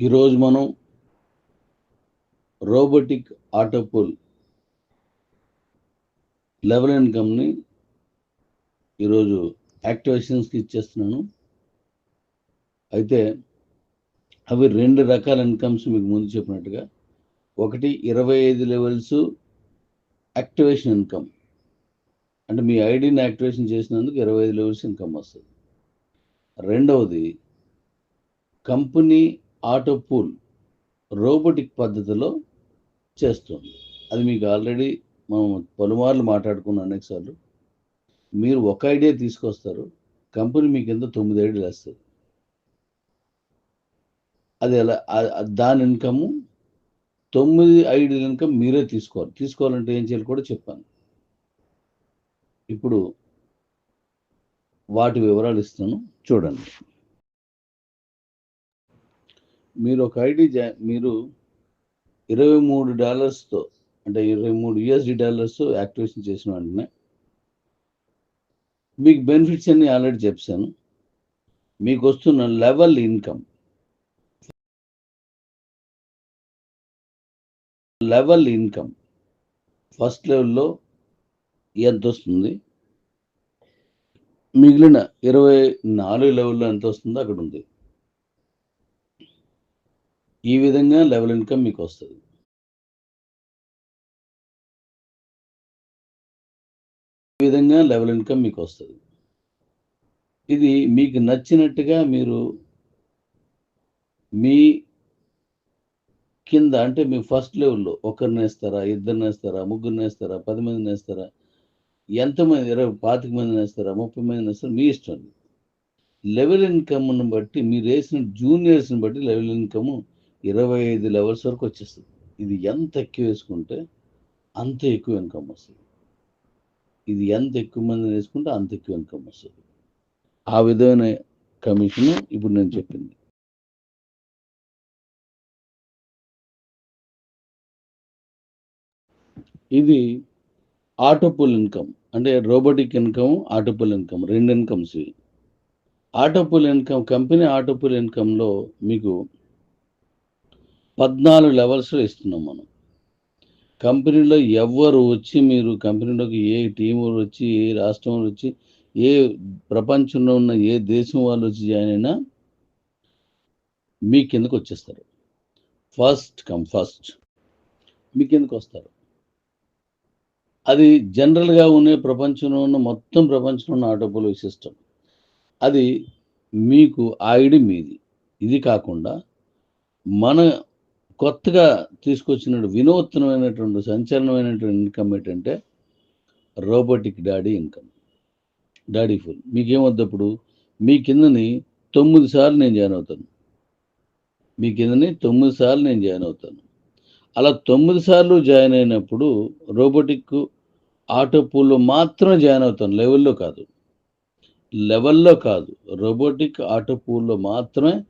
ఈరోజు మనం robotic auto pool level ఇన్కమ్ని ఈరోజు యాక్టివేషన్స్కి ఇచ్చేస్తున్నాను. అయితే అవి రెండు రకాల ఇన్కమ్స్ మీకు ముందు చెప్పినట్టుగా. ఒకటి ఇరవై ఐదు లెవెల్స్ యాక్టివేషన్ ఇన్కమ్. అంటే మీ ఐడిని యాక్టివేషన్ చేసినందుకు ఇరవై ఐదు లెవెల్స్ ఇన్కమ్ వస్తుంది. రెండవది కంపెనీ ఆటో పూల్ రోబోటిక్ పద్ధతిలో చేస్తుంది. అది మీకు ఆల్రెడీ మనం పలుమార్లు మాట్లాడుకున్నాం అనేకసార్లు. మీరు ఒక ఐడియా తీసుకొస్తారు కంపెనీ మీకు కింద తొమ్మిది ఐడియాలు వేస్తుంది అది ఎలా దాని ఇన్కమ్ తొమ్మిది ఐడియల్ ఇన్కమ్ మీరే తీసుకోవాలి. తీసుకోవాలంటే ఏం చేయాలి కూడా చెప్పాను. ఇప్పుడు వాటి వివరాలు ఇస్తాను చూడండి. మీరు ఒక ఐడి జా- మీరు ఇరవై మూడు డాలర్స్తో అంటే ఇరవై మూడు యుఎస్డి డాలర్స్ యాక్టివేషన్ చేసిన వెంటనే మీకు బెనిఫిట్స్ అన్ని ఆల్రెడీ చెప్పాను. మీకు వస్తున్న level income level income first లెవెల్లో ఎంత వస్తుంది? మిగిలిన ఇరవై నాలుగు లెవెల్లో ఎంత వస్తుందో అక్కడ ఉంది. ఈ విధంగా లెవెల్ ఇన్కమ్ మీకు వస్తుంది. ఈ విధంగా లెవెల్ ఇన్కమ్ మీకు వస్తుంది. ఇది మీకు నచ్చినట్టుగా మీరు మీ కింద అంటే మీ ఫస్ట్ లెవెల్లో ఒకరిని వేస్తారా ఇద్దరిని వేస్తారా ముగ్గురిని వేస్తారా పది మందిని వేస్తారా ఎంతమంది ఇరవై పాతిక మందిని వేస్తారా ముప్పై మందిని వేస్తారా మీ ఇష్టం. లెవెల్ ఇన్కమ్ను బట్టి మీరు వేసిన జూనియర్స్ని బట్టి లెవెల్ ఇన్కమ్ ఇరవై ఐదు లెవెల్స్ వరకు వచ్చేస్తుంది. ఇది ఎంత ఎక్కువ వేసుకుంటే అంత ఎక్కువ ఇన్కమ్ వస్తుంది. ఇది ఎంత ఎక్కువ మంది వేసుకుంటే అంత ఎక్కువ ఇన్కమ్ వస్తుంది. ఆ విధమైన కమిషన్ ఇప్పుడు నేను చెప్పింది. ఇది ఆటోపుల్ ఇన్కమ్ అంటే రోబోటిక్ ఇన్కమ్ ఆటోపుల్ ఇన్కమ్ రెండు ఇన్కమ్స్ ఇవి. ఆటోపుల్ ఇన్కమ్ కంపెనీ ఆటోపుల్ ఇన్కమ్లో మీకు పద్నాలుగు లెవెల్స్లో ఇస్తున్నాం మనం. కంపెనీలో ఎవరు వచ్చి మీరు కంపెనీలోకి ఏ టీం వచ్చి ఏ రాష్ట్రం వచ్చి ఏ ప్రపంచంలో ఉన్న ఏ దేశం వాళ్ళు వచ్చి జాయిన్ అయినా మీ కిందకు వచ్చేస్తారు. ఫస్ట్ కమ్ ఫస్ట్ మీ కిందకు వస్తారు. అది జనరల్గా ఉండే ప్రపంచంలో ఉన్న మొత్తం ప్రపంచంలో ఉన్న ఆటోపోలో సిస్టమ్ అది మీకు ఐడి మీది. ఇది కాకుండా మన కొత్తగా తీసుకొచ్చిన వినూత్నమైనటువంటి సంచలనమైనటువంటి ఇన్కమ్ ఏంటంటే robotic daddy income daddy full మీకేమొద్దు అప్పుడు? మీ కిందని తొమ్మిది సార్లు నేను జాయిన్ అవుతాను. మీ కిందని తొమ్మిది సార్లు నేను జాయిన్ అవుతాను. అలా తొమ్మిది సార్లు జాయిన్ అయినప్పుడు రోబోటిక్ ఆటో పూల్లో మాత్రమే జాయిన్ అవుతాను. లెవెల్లో కాదు. లెవెల్లో కాదు. రోబోటిక్ ఆటో పూల్లో మాత్రమే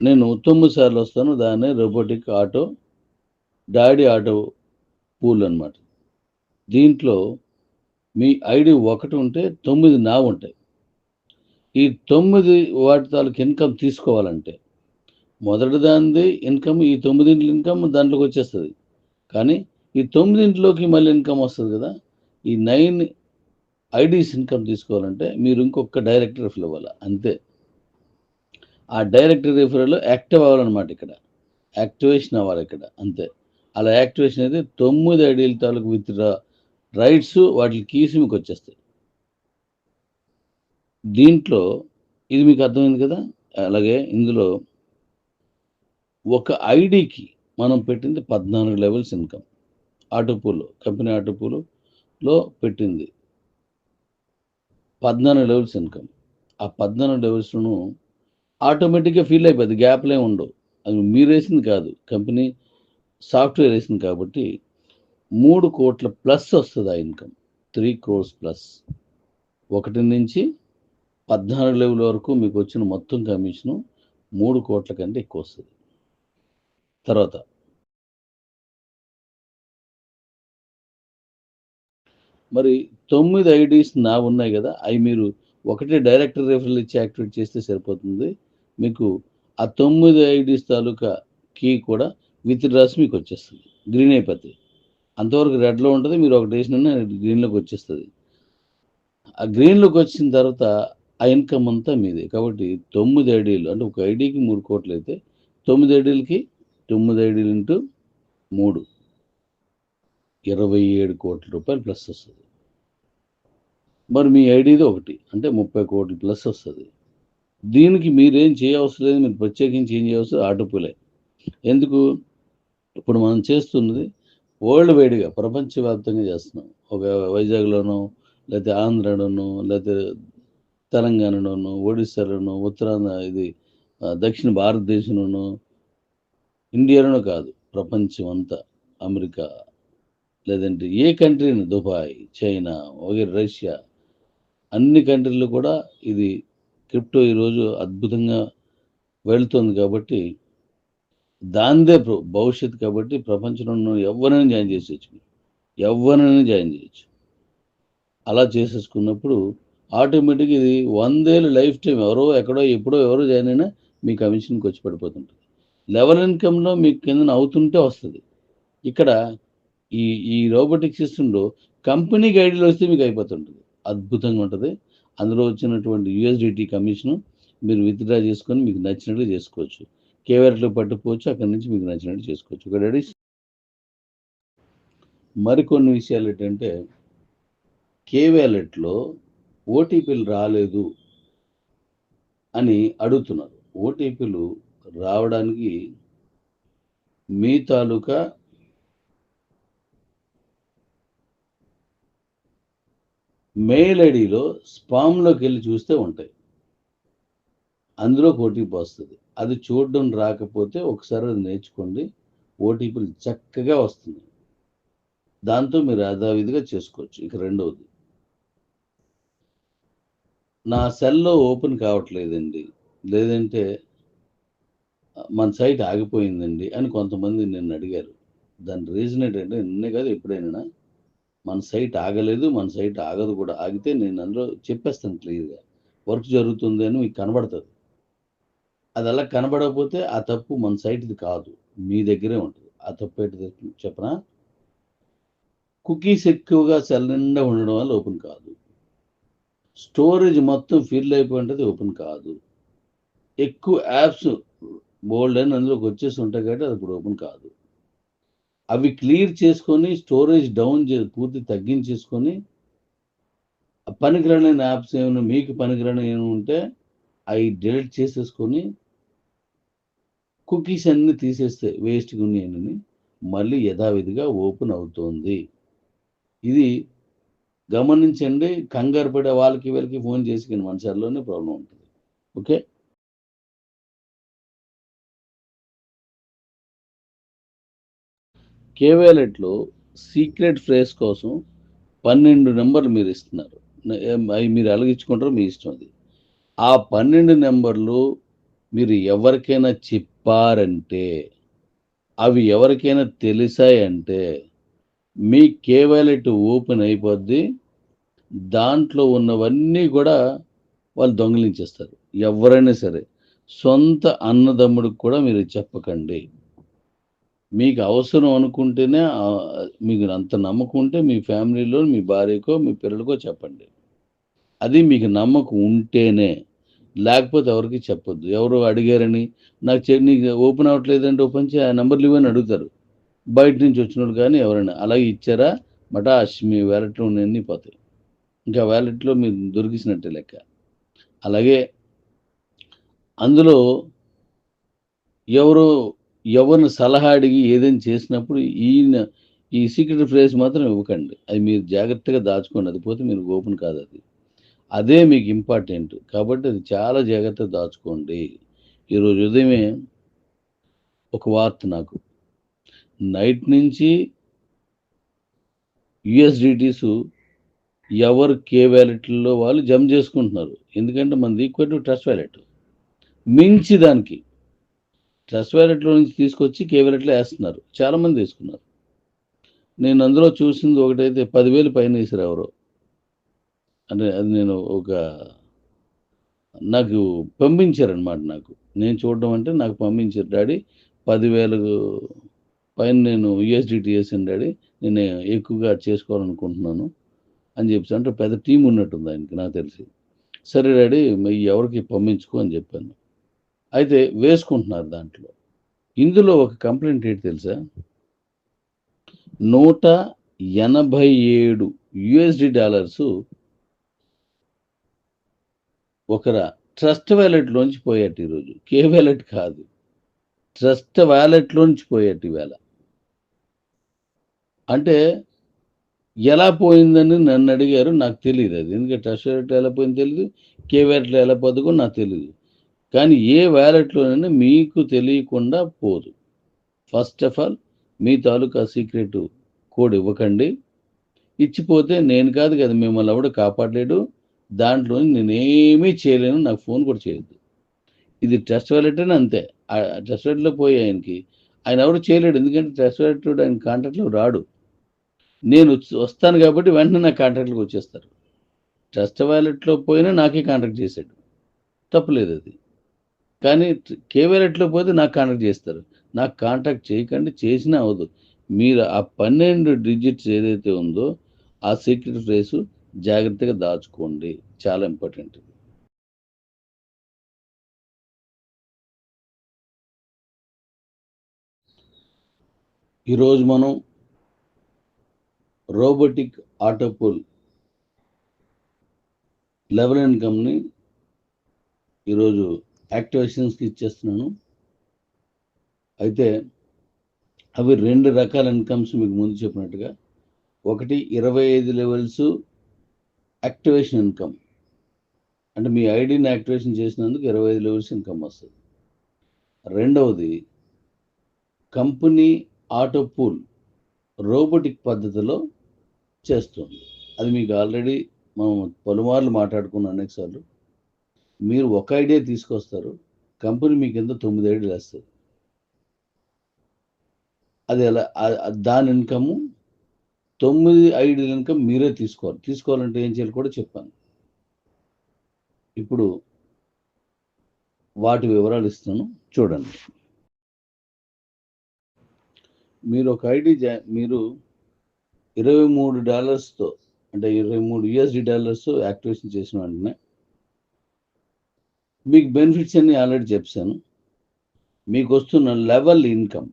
నేను తొమ్మిది సార్లు వస్తాను దాన్నే robotic auto daddy auto pool అనమాట దీంట్లో మీ ఐడి ఒకటి ఉంటే తొమ్మిది నా ఉంటాయి. ఈ తొమ్మిది వాటి తాలూకు ఇన్కమ్ తీసుకోవాలంటే మొదటి దానిది ఇన్కమ్ ఈ తొమ్మిదింటి ఇన్కమ్ దాంట్లోకి వచ్చేస్తుంది. కానీ ఈ తొమ్మిదింటిలోకి మళ్ళీ ఇన్కమ్ వస్తుంది కదా ఈ నైన్ ఐడీస్ ఇన్కమ్ తీసుకోవాలంటే మీరు ఇంకొక డైరెక్టర్ ఫిల్ అవ్వాలి అంతే. ఆ డైరెక్టర్ రిఫరల్ యాక్టివ్ అవ్వాలన్నమాట ఇక్కడ. యాక్టివేషన్ అవ్వాలి ఇక్కడ అంతే. అలా యాక్టివేషన్ అయితే తొమ్మిది ఐడియల్ తాలూకు విత్ రైట్స్ వాటి కీస్ మీకు వచ్చేస్తాయి. దీంట్లో ఇది మీకు అర్థమైంది కదా? అలాగే ఇందులో ఒక ఐడికి మనం పెట్టింది పద్నాలుగు లెవెల్స్ ఇన్కమ్. ఆటోపూలో కంపెనీ ఆటోపూలో పెట్టింది పద్నాలుగు లెవెల్స్ ఇన్కమ్. ఆ పద్నాలుగు లెవెల్స్ను ఆటోమేటిక్గా ఫీల్ అయిపోద్ది. గ్యాప్లే ఉండవు. అది మీరు వేసింది కాదు. కంపెనీ సాఫ్ట్వేర్ వేసింది కాబట్టి మూడు కోట్ల ప్లస్ వస్తుంది ఆ ఇన్కమ్. Three crores plus. ఒకటి నుంచి పద్నాలుగు లెవెల్ వరకు మీకు వచ్చిన మొత్తం కమిషను మూడు కోట్ల కంటే ఎక్కువ వస్తుంది. తర్వాత మరి తొమ్మిది ఐడీస్ నా ఉన్నాయి కదా. అవి మీరు ఒకటే డైరెక్టర్ రెఫరల్ ఇచ్చి యాక్టివేట్ చేస్తే సరిపోతుంది. మీకు ఆ తొమ్మిది ఐడీస్ తాలూకా కీ కూడా విత్ డ్రాస్ మీకు వచ్చేస్తుంది. గ్రీన్ అయిపోతుంది అంతవరకు రెడ్లో ఉంటుంది మీరు ఒకటి వేసిన గ్రీన్లోకి వచ్చేస్తుంది. ఆ గ్రీన్లోకి వచ్చిన తర్వాత ఆ ఇన్కమ్ అంతా మీదే. కాబట్టి తొమ్మిది ఐడీలు అంటే ఒక ఐడీకి మూడు కోట్లు అయితే తొమ్మిది ఐడీలకి తొమ్మిది ఐడీలు ఇంటూ మూడు. ఇరవై ఏడు కోట్ల రూపాయలు ప్లస్ వస్తుంది. మరి మీ ఐడీది ఒకటి అంటే ముప్పై కోట్లు ప్లస్ వస్తుంది. దీనికి మీరేం చేయవసరం లేదు మీరు ప్రత్యేకించి ఏం చేయవసరం ఆటపులే ఎందుకు? ఇప్పుడు మనం చేస్తున్నది వరల్డ్ వైడ్గా ప్రపంచవ్యాప్తంగా చేస్తున్నాం. ఒక వైజాగ్లోనో లేకపోతే ఆంధ్రలోనో లేకపోతే తెలంగాణలోనూ ఒడిస్సాలోనూ ఉత్తరాంధ్ర ఇది దక్షిణ భారతదేశంలోనూ ఇండియాలోనూ కాదు ప్రపంచం అంతా అమెరికా లేదంటే ఏ కంట్రీని దుబాయ్ చైనా వగైరే రష్యా అన్ని కంట్రీలు కూడా ఇది క్రిప్టో ఈరోజు అద్భుతంగా వెళ్తుంది కాబట్టి దాందే భవిష్యత్తు కాబట్టి ప్రపంచంలో ఎవరైనా జాయిన్ చేసేయచ్చు ఎవరైనా జాయిన్ చేయొచ్చు. అలా చేసేసుకున్నప్పుడు ఆటోమేటిక్గా ఇది వందేళ్ళు లైఫ్ టైం ఎవరో ఎక్కడో ఎప్పుడో ఎవరో జాయిన్ అయినా మీ కమిషన్కి వచ్చి పడిపోతుంటుంది. లెవెల్ ఇన్కమ్లో మీకు కింద అవుతుంటే వస్తుంది. ఇక్కడ ఈ ఈ రోబోటిక్ సిస్టంలో కంపెనీ గైడ్లు వస్తే మీకు అయిపోతుంటుంది. అద్భుతంగా ఉంటుంది. అందులో వచ్చినటువంటి యూఎస్డిటీ కమిషన్ మీరు విత్డ్రా చేసుకొని మీకు నచ్చినట్లు చేసుకోవచ్చు. కేవైట్లో పట్టుకోవచ్చు అక్కడి నుంచి మీకు నచ్చినట్టు చేసుకోవచ్చు. ఒక రెడీ. మరికొన్ని విషయాలు ఏంటంటే కే వ్యాలెట్లో ఓటీపీలు రాలేదు అని అడుగుతున్నారు. ఓటీపీలు రావడానికి మీ తాలూకా మెయిల్ ఐడిలో స్పామ్లోకి వెళ్ళి చూస్తే ఉంటాయి. అందులో ఓటీపీ వస్తుంది. అది చూడడం రాకపోతే ఒకసారి అది నేర్చుకోండి. ఓటీపీలు చక్కగా వస్తుంది దాంతో మీరు యథావిధిగా చేసుకోవచ్చు. ఇక రెండవది. నా సెల్లో ఓపెన్ కావట్లేదండి. లేదంటే మన సైట్ ఆగిపోయిందండి అని కొంతమంది నిన్ను అడిగారు దాని రీజన్ ఏంటంటే నిన్నే కాదు ఎప్పుడైనా మన సైట్ ఆగలేదు మన సైట్ ఆగదు కూడా. ఆగితే నేను అందులో చెప్పేస్తాను క్లియర్గా. వర్క్ జరుగుతుంది అని మీకు కనబడుతుంది. అది అలా కనబడకపోతే ఆ తప్పు మన సైట్ది కాదు. మీ దగ్గరే ఉంటుంది. ఆ తప్పు ఏంటి చెప్పనా? కుకీస్ ఎక్కువగా సెల్ నిండా ఉండడం వల్ల ఓపెన్ కాదు. స్టోరేజ్ మొత్తం ఫిల్ అయిపోయింటది ఓపెన్ కాదు. ఎక్కువ యాప్స్ బోల్డ్ అని అందులోకి వచ్చేసి ఉంటాయి కాబట్టి అది ఇప్పుడు ఓపెన్ కాదు. అవి క్లియర్ చేసుకొని స్టోరేజ్ డౌన్ చే పూర్తి తగ్గించేసుకొని ఆ పనికిరాని యాప్స్ ఏమైనా మీకు పనికిరాని ఏమైనా ఉంటే అవి డిలీట్ చేసేసుకొని కుకీస్ అన్ని తీసేస్తే వేస్ట్గా ఉన్నాయని మళ్ళీ యథావిధిగా ఓపెన్ అవుతోంది. ఇది గమనించండి. కంగారు పడే వాళ్ళకి వీళ్ళకి ఫోన్ చేసి కానీ ప్రాబ్లం ఉంటుంది. ఓకే? కేవాలెట్లో సీక్రెట్ ఫ్రేస్ కోసం పన్నెండు నెంబర్లు మీరు ఇస్తున్నారు. అవి మీరు అలగించుకుంటారో మీ ఇష్టం అది. ఆ పన్నెండు నెంబర్లు మీరు ఎవరికైనా చెప్పారంటే అవి ఎవరికైనా తెలిసాయంటే మీ కేవాలెట్ ఓపెన్ అయిపోద్ది. దాంట్లో ఉన్నవన్నీ కూడా వాళ్ళు దొంగిలించేస్తారు. ఎవరైనా సరే సొంత అన్నదమ్ముడికి కూడా మీరు చెప్పకండి. మీకు అవసరం అనుకుంటేనే మీకు అంత నమ్మకం ఉంటే మీ ఫ్యామిలీలో మీ భార్యకో మీ పిల్లలకో చెప్పండి. అది మీకు నమ్మకం ఉంటేనే లేకపోతే ఎవరికి చెప్పొద్దు. ఎవరు అడిగారని నాకు చె నీకు ఓపెన్ అవ్వట్లేదంటే ఓపెన్ చేయి ఆ నెంబర్లు ఇవ్వని అడుగుతారు. బయట నుంచి వచ్చినోడు కానీ ఎవరైనా అలాగే ఇచ్చారా? మటాష్ మీ వ్యాలెట్లో అన్నీ పోతాయి. ఇంకా వ్యాలెట్లో మీరు దొరికిసినట్టే లెక్క. అలాగే అందులో ఎవరు ఎవరిని సలహా అడిగి ఏదైనా చేసినప్పుడు ఈయన ఈ సీక్రెట్ ఫ్రేజ్ మాత్రం ఇవ్వకండి. అది మీరు జాగ్రత్తగా దాచుకోండి. అది పోతే మీరు ఓపెన్ కాదు అది. అదే మీకు ఇంపార్టెంట్ కాబట్టి అది చాలా జాగ్రత్తగా దాచుకోండి. ఈరోజు ఉదయమే ఒక వార్త నాకు. నైట్ నుంచి యుఎస్డిటీస్ ఎవరు కే వ్యాలెట్లో వాళ్ళు జమ చేసుకుంటున్నారు. ఎందుకంటే మనది ఈక్వల్ టు ట్రస్ట్ వ్యాలెట్ మించి దానికి ట్రస్ట్ వ్యాలెట్లో నుంచి తీసుకొచ్చి కేవలెట్లో వేస్తున్నారు. చాలామంది తీసుకున్నారు నేను అందులో చూసింది ఒకటైతే పదివేలు పైన వేసారు ఎవరో. అంటే అది నేను ఒక నాకు పంపించారనమాట నాకు. నేను చూడడం అంటే నాకు పంపించారు. డాడీ పదివేలు పైన నేను యుఎస్డిటీ చేసాను డాడీ నేను ఎక్కువగా చేసుకోవాలనుకుంటున్నాను అని చెప్పి అంటే పెద్ద టీం ఉన్నట్టుంది ఆయనకి నాకు తెలిసి. సరే డాడీ ఎవరికి పంపించుకో అని చెప్పాను. అయితే వేసుకుంటున్నారు దాంట్లో. ఇందులో ఒక కంప్లైంట్ ఏంటి తెలుసా? నూట ఎనభై ఏడు యుఎస్డి డాలర్స్ ఒకర ట్రస్ట్ వ్యాలెట్లోంచి పోయాట ఈరోజు. కే వ్యాలెట్ కాదు. ట్రస్ట్ వ్యాలెట్లోంచి పోయాట ఈవేళ అంటే ఎలా పోయిందని నన్ను అడిగారు నాకు తెలియదు అది. ఎందుకంటే ట్రస్ట్ వ్యాలెట్ ఎలా పోయింది తెలియదు కే వ్యాలెట్లో ఎలా పోతుందో నాకు తెలియదు కానీ ఏ వ్యాలెట్లోనైనా మీకు తెలియకుండా పోదు. ఫస్ట్ ఆఫ్ ఆల్ మీ తాలూకా సీక్రెట్ కోడ్ ఇవ్వకండి. ఇచ్చిపోతే నేను కాదు కదా మిమ్మల్ని ఎవడు కాపాడలేడు. దాంట్లో నేనేమీ చేయలేను నాకు ఫోన్ కూడా చేయొద్దు. ఇది ట్రస్ట్ వ్యాలెట్ అని అంతే. ఆ ట్రస్ట్ వ్యాలెట్లో పోయి ఆయనకి. ఆయన ఎవరు చేయలేడు ఎందుకంటే ట్రస్ట్ వ్యాలెట్ ఆయన కాంటాక్ట్లో రాడు. నేను వచ్చి- వస్తాను కాబట్టి వెంటనే నా కాంటాక్ట్లోకి వచ్చేస్తారు. ట్రస్ట్ వ్యాలెట్లో పోయినా నాకే కాంటాక్ట్ చేశాడు. తప్పలేదు అది. కానీ కే పోతే నాకు కాంటాక్ట్ చేస్తారు. నాకు కాంటాక్ట్ చేయకండి చేసినా అవదు. మీరు ఆ పన్నెండు డిజిట్స్ ఏదైతే ఉందో ఆ సీక్రెట్ ఫ్రేస్ జాగ్రత్తగా దాచుకోండి. చాలా ఇంపార్టెంట్ ఈరోజు మనం రోబోటిక్ ఆటోపుల్ లెవెల్ ఇన్కమ్ని ఈరోజు యాక్టివేషన్స్కి ఇచ్చేస్తున్నాను. అయితే అవి రెండు రకాల ఇన్కమ్స్ మీకు ముందు చెప్పినట్టుగా. ఒకటి ఇరవై ఐదు లెవెల్స్ యాక్టివేషన్ ఇన్కమ్. అంటే మీ ఐడిని యాక్టివేషన్ చేసినందుకు ఇరవై ఐదు లెవెల్స్ ఇన్కమ్ వస్తుంది. రెండవది కంపెనీ ఆటో పూల్ రోబోటిక్ పద్ధతిలో చేస్తుంది. అది మీకు ఆల్రెడీ మనం పలుమార్లు మాట్లాడుకున్నాం అనేకసార్లు మీరు ఒక ఐడియా తీసుకొస్తారు కంపెనీ మీ కింద తొమ్మిది ఐడియాలు వేస్తుంది అది ఎలా దాని ఇన్కమ్ తొమ్మిది ఐడియల ఇన్కమ్ మీరే తీసుకోవాలి. తీసుకోవాలంటే ఏం చేయాలి కూడా చెప్పాను. ఇప్పుడు వాటి వివరాలు ఇస్తాను చూడండి. మీరు ఒక ఐడి జా- మీరు ఇరవై మూడు డాలర్స్తో అంటే ఇరవై మూడు యుఎస్డి డాలర్స్ యాక్టివేషన్ చేసిన వెంటనే మీకు బెనిఫిట్స్ అన్ని ఆల్రెడీ చెప్పాను. మీకు వస్తున్న level income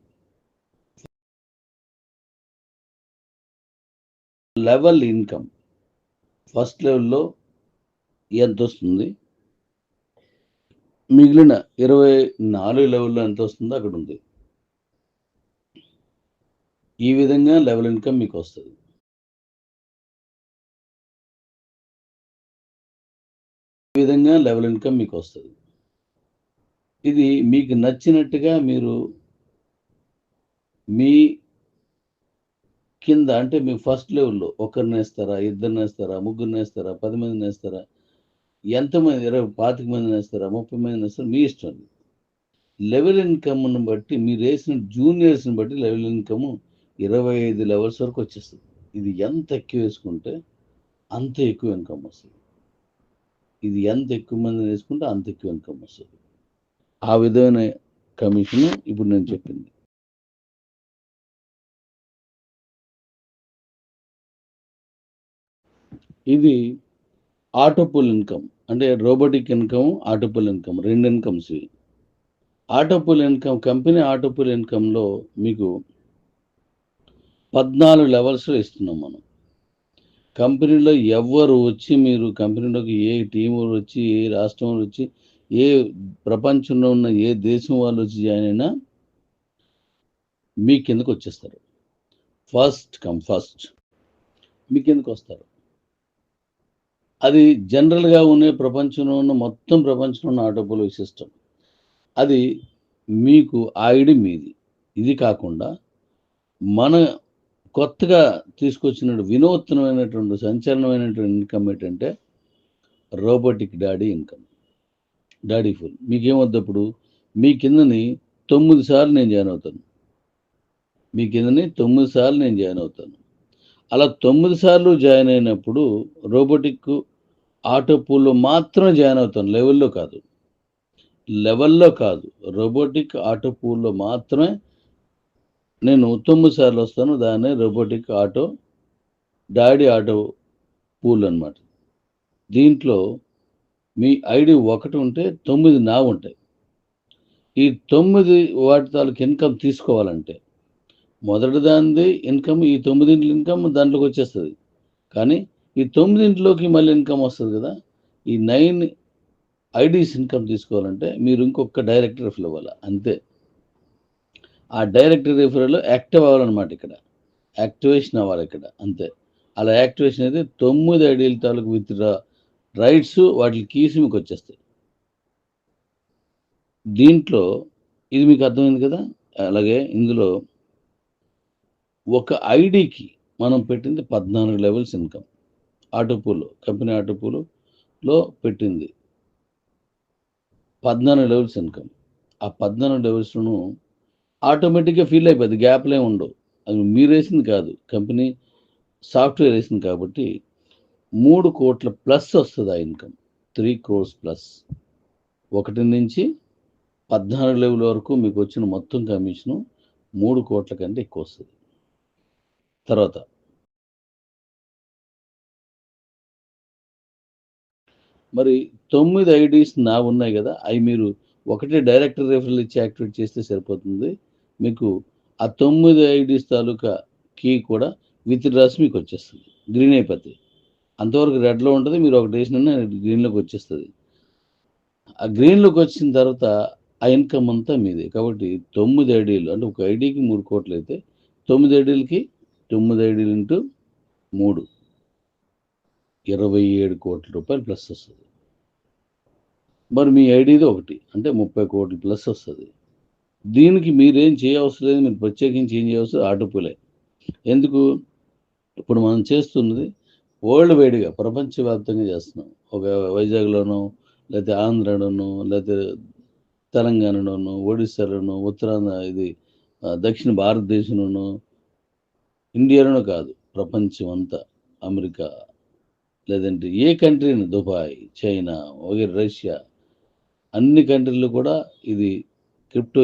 level income first లెవెల్లో ఎంత వస్తుంది? మిగిలిన ఇరవై నాలుగు లెవెల్లో ఎంత వస్తుందో అక్కడ ఉంది. ఈ విధంగా లెవెల్ ఇన్కమ్ మీకు వస్తుంది. విధంగా లెవెల్ ఇన్కమ్ మీకు వస్తుంది. ఇది మీకు నచ్చినట్టుగా మీరు మీ కింద అంటే మీ ఫస్ట్ లెవెల్లో ఒకరిని వేస్తారా ఇద్దరిని వేస్తారా ముగ్గురిని వేస్తారా పది మందిని వేస్తారా ఎంతమంది ఇరవై పాతిక మందిని వేస్తారా ముప్పై మందిని వేస్తారా మీ ఇష్టం. లెవెల్ ఇన్కమ్ను బట్టి మీరు వేసిన జూనియర్స్ని బట్టి లెవెల్ ఇన్కమ్ ఇరవై ఐదు లెవెల్స్ వరకు వచ్చేస్తుంది. ఇది ఎంత ఎక్కువ వేసుకుంటే అంత ఎక్కువ ఇన్కమ్ వస్తుంది. ఇది ఎంత ఎక్కువ మంది వేసుకుంటే అంత ఎక్కువ ఇన్కమ్ వస్తుంది. ఆ విధమైన కమిషన్ ఇప్పుడు నేను చెప్పింది. ఇది ఆటోపుల్ ఇన్కమ్ అంటే రోబోటిక్ ఇన్కమ్ ఆటోపుల్ ఇన్కమ్ రెండు ఇన్కమ్స్ ఇవి. ఆటోపుల్ ఇన్కమ్ కంపెనీ ఆటోపుల్ ఇన్కమ్లో మీకు పద్నాలుగు లెవెల్స్లో ఇస్తున్నాం మనం. కంపెనీలో ఎవరు వచ్చి మీరు కంపెనీలోకి ఏ టీం వచ్చి ఏ రాష్ట్రం వచ్చి ఏ ప్రపంచంలో ఉన్న ఏ దేశం వాళ్ళు వచ్చి జాయిన్ అయినా మీ కిందకు వచ్చేస్తారు. ఫస్ట్ కమ్ ఫస్ట్ మీ కిందకు వస్తారు. అది జనరల్గా ఉండే ప్రపంచంలో ఉన్న మొత్తం ప్రపంచంలో ఉన్న ఆటోపోలో సిస్టమ్. అది మీకు ఐడి మీది. ఇది కాకుండా మన కొత్తగా తీసుకొచ్చిన వినూత్నమైనటువంటి సంచలనమైనటువంటి ఇన్కమ్ ఏంటంటే robotic daddy income daddy full మీకేమొద్దప్పుడు మీ కిందని తొమ్మిది సార్లు నేను జాయిన్ అవుతాను. మీ కిందని తొమ్మిది సార్లు నేను జాయిన్ అవుతాను. అలా తొమ్మిది సార్లు జాయిన్ అయినప్పుడు రోబోటిక్ ఆటో పూల్లో మాత్రమే జాయిన్ అవుతాను. లెవెల్లో కాదు. లెవెల్లో కాదు. రోబోటిక్ ఆటో పూల్లో మాత్రమే నేను తొమ్మిది సార్లు వస్తాను దాన్ని robotic auto daddy auto pool అన్నమాట. దీంట్లో మీ ఐడి ఒకటి ఉంటే తొమ్మిది నా ఉంటాయి. ఈ తొమ్మిది వాటి తాలూకు ఇన్కమ్ తీసుకోవాలంటే మొదటి దానిది ఇన్కమ్ ఈ తొమ్మిదింటి ఇన్కమ్ దాంట్లోకి వచ్చేస్తుంది. కానీ ఈ తొమ్మిదింటిలోకి మళ్ళీ ఇన్కమ్ వస్తుంది కదా ఈ నైన్ ఐడీస్ ఇన్కమ్ తీసుకోవాలంటే మీరు ఇంకొక డైరెక్టర్ ఫిల్ అవ్వాలి అంతే. ఆ డైరెక్ట్ రిఫరల్ యాక్టివ్ అవ్వాలన్నమాట ఇక్కడ. యాక్టివేషన్ అవ్వాలి ఇక్కడ అంతే. అలా యాక్టివేషన్ అయితే తొమ్మిది ఐడియల్ తాలూకు విత్ రైట్స్ వాటి కీస్ మీకు వచ్చేస్తాయి. దీంట్లో ఇది మీకు అర్థమైంది కదా? అలాగే ఇందులో ఒక ఐడికి మనం పెట్టింది పద్నాలుగు లెవెల్స్ ఇన్కమ్. ఆటోపూలు కంపెనీ ఆటోపూలులో పెట్టింది పద్నాలుగు లెవెల్స్ ఇన్కమ్. ఆ పద్నాలుగు లెవెల్స్ను ఆటోమేటిక్గా ఫీల్ అయిపోద్ది. గ్యాప్లే ఉండవు. అది మీరు వేసింది కాదు. కంపెనీ సాఫ్ట్వేర్ వేసింది కాబట్టి మూడు కోట్ల ప్లస్ వస్తుంది ఆ ఇన్కమ్. Three crores plus. ఒకటి నుంచి పద్నాలుగు లెవెల్ వరకు మీకు వచ్చిన మొత్తం కమిషను మూడు కోట్ల కంటే ఎక్కువ వస్తుంది. తర్వాత మరి తొమ్మిది ఐడీస్ నా ఉన్నాయి కదా. అవి మీరు ఒకటే డైరెక్టర్ రెఫరల్ ఇచ్చి యాక్టివేట్ చేస్తే సరిపోతుంది. మీకు ఆ తొమ్మిది ఐడీస్ తాలూకా కీ కూడా విత్ డ్రాస్ మీకు వచ్చేస్తుంది. గ్రీన్ అయిపోతుంది అంతవరకు రెడ్లో ఉంటుంది మీరు ఒకటి వేసిన గ్రీన్లోకి వచ్చేస్తుంది. ఆ గ్రీన్లోకి వచ్చిన తర్వాత ఆ ఇన్కమ్ అంతా మీదే. కాబట్టి తొమ్మిది ఐడీలు అంటే ఒక ఐడీకి మూడు కోట్లు అయితే తొమ్మిది ఐడీలకి తొమ్మిది ఐడీలు ఇంటూ మూడు. ఇరవై ఏడు కోట్ల రూపాయలు ప్లస్ వస్తుంది. మరి మీ ఐడీది ఒకటి అంటే ముప్పై కోట్లు ప్లస్ వస్తుంది. దీనికి మీరేం చేయవసరం లేదు మీరు ప్రత్యేకించి ఏం చేయవసరం ఆటోపులే. ఎందుకు? ఇప్పుడు మనం చేస్తున్నది వరల్డ్ వైడ్గా ప్రపంచవ్యాప్తంగా చేస్తున్నాం. ఒక వైజాగ్లోనో లేకపోతే ఆంధ్రలోనో లేకపోతే తెలంగాణలోను ఒడిస్సాలోనో ఉత్తరాంధ్ర ఇది దక్షిణ భారతదేశంలోను ఇండియాలోనూ కాదు ప్రపంచం అంతా. అమెరికా లేదంటే ఏ కంట్రీని దుబాయ్ చైనా వగైరే రష్యా అన్ని కంట్రీల్లో కూడా ఇది క్రిప్టో